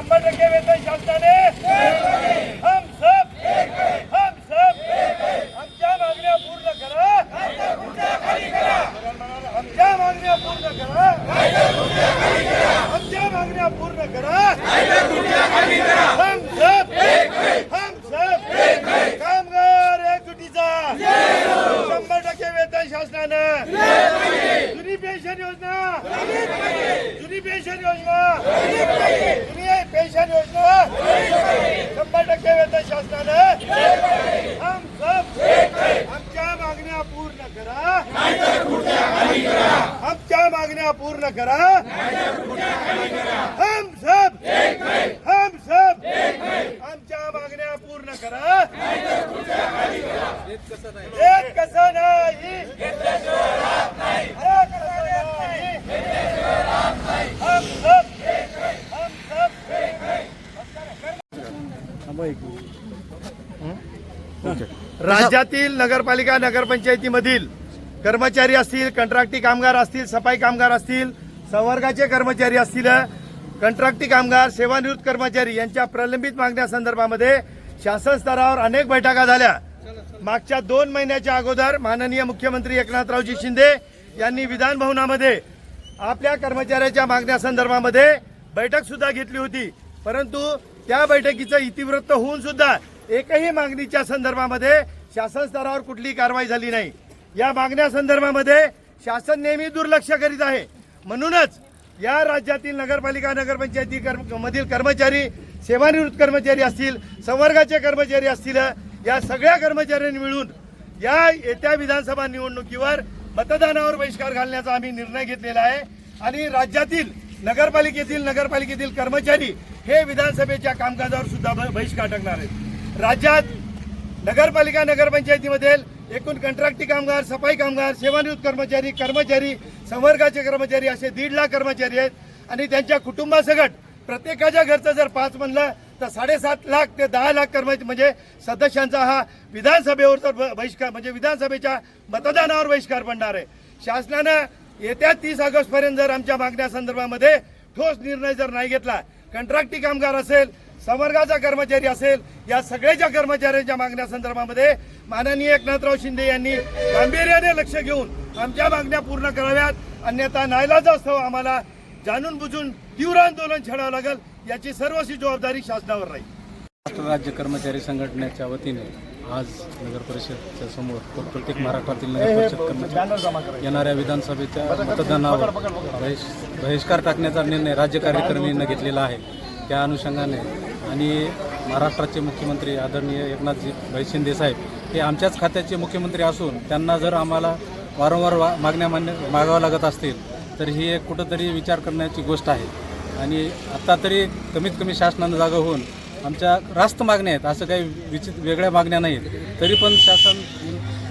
शंभर टक्के वेतन शासनाने. हम सब हम सब आमच्या मागण्या पूर्ण करा. आमच्या मागण्या पूर्ण करा. आमच्या मागण्या पूर्ण करा. हम सब हम सब कामगार एकजुटीचा. शंभर टक्के वेतन शासनानं. जुनी पेन्शन योजना. जुनी पेन्शन योजना. पेन्शन योजना? शंभर टक्के वेतन शासनानं? हम सब आमच्या मागण्या पूर्ण करा. आमच्या मागण्या पूर्ण करा. हम सब हम सब आमच्या मागण्या पूर्ण करा. एक कसं नाही एक कसं नाही हम सब हम सब राज्यातील नगरपालिका नगरपंचायतीमधील कर्मचारी असतील कंत्राटी कामगार असतील सफाई कामगार असतील संवर्गाचे कर्मचारी असतील कंत्राटी कामगार सेवानिवृत्त कर्मचारी यांच्या प्रलंबित मागण्यासंदर्भामध्ये शासन स्तरावर अनेक बैठका झाल्या. मागच्या दोन महिन्याच्या अगोदर माननीय मुख्यमंत्री एकनाथरावजी शिंदे यांनी विधानभवनामध्ये आपल्या कर्मचाऱ्याच्या मागण्यासंदर्भामध्ये बैठक सुद्धा घेतली होती. परंतु त्या बैठकीचं इतिवृत्त होऊन सुद्धा एकही मागणीच्या संदर्भामध्ये शासन स्तरावर कुठली कारवाई झाली नाही. या मागण्या संदर्भामध्ये शासन नेहमी दुर्लक्ष करीत आहे. म्हणूनच या राज्यातील नगरपालिका नगरपंचायती कर्म- मधील कर्मचारी सेवानिवृत्त कर्मचारी असतील संवर्गाचे कर्मचारी असतील या सगळ्या कर्मचाऱ्यांनी मिळून या येत्या विधानसभा निवडणुकीवर मतदानावर बहिष्कार घालण्याचा आम्ही निर्णय घेतलेला आहे. आणि राज्यातील नगरपालिकेतील नगरपालिकेतील कर्मचारी हे विधानसभेच्या कामकाजावर सुद्धा ब- बहिष्कार टाकणार आहेत. राज्यात नगरपालिका नगरपंचायतीमधील एकूण कंत्राटी कामगार सफाई कामगार सेवानिवृत्त कर्मचारी कर्मचारी संवर्गाचे कर्मचारी असे दीड लाख कर्मचारी आहेत आणि त्यांच्या कुटुंबासकट प्रत्येकाच्या घरचं जर पाच म्हणलं तर साडेसात लाख ते दहा लाख कर्मचारी म्हणजे सदस्यांचा हा विधानसभेवर तर ब- बहिष्कार म्हणजे विधानसभेच्या मतदानावर बहिष्कार पडणार आहे. शासनानं येत्या तीस ऑगस्ट पर्यंत जर आमच्या मागण्या संदर्भामध्ये ठोस निर्णय जर नाही घेतला कंत्राटी कामगार असेल संवर्गाचा कर्मचारी असेल या सगळ्याच्या कर्मचाऱ्यांच्या मागण्या संदर्भामध्ये माननीय एकनाथराव शिंदे यांनी गांभीर्याने लक्ष घेऊन आमच्या मागण्या पूर्ण कराव्यात. अन्यथा नाईलाजास्तव आम्हाला जाणून बुजून तीव्र आंदोलन छेडावं लागेल याची सर्वशी जबाबदारी शासनावर राहील. महाराष्ट्र राज्य कर्मचारी संघटनेच्या वतीने आज नगर परिषदच्या समोर प्रत्येक महाराष्ट्रातील नगर परिषद येणाऱ्या विधानसभेच्या मतदानावर बहिष बहिष्कार टाकण्याचा निर्णय राज्य कार्यकारिणीनं घेतलेला आहे. त्या अनुषंगाने आणि महाराष्ट्राचे मुख्यमंत्री आदरणीय एकनाथजी भाई शिंदे साहेब हे आमच्याच खात्याचे मुख्यमंत्री असून त्यांना जर आम्हाला वारंवार वा- मागण्या मान्य मागाव्या लागत असतील तर ही एक कुठंतरी विचार करण्याची गोष्ट आहे. आणि आत्ता तरी कमीत कमी शासनानं जागा होऊन आमच्या रास्त मागण्या आहेत असं काही विचित वेगळ्या मागण्या नाहीत तरी पण शासन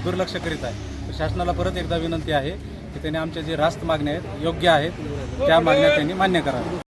दुर्लक्ष करीत आहे. तर शासनाला परत एकदा विनंती आहे की त्यांनी आमच्या जे रास्त मागण्या आहेत योग्य आहेत त्या मागण्या त्यांनी मान्य कराव्या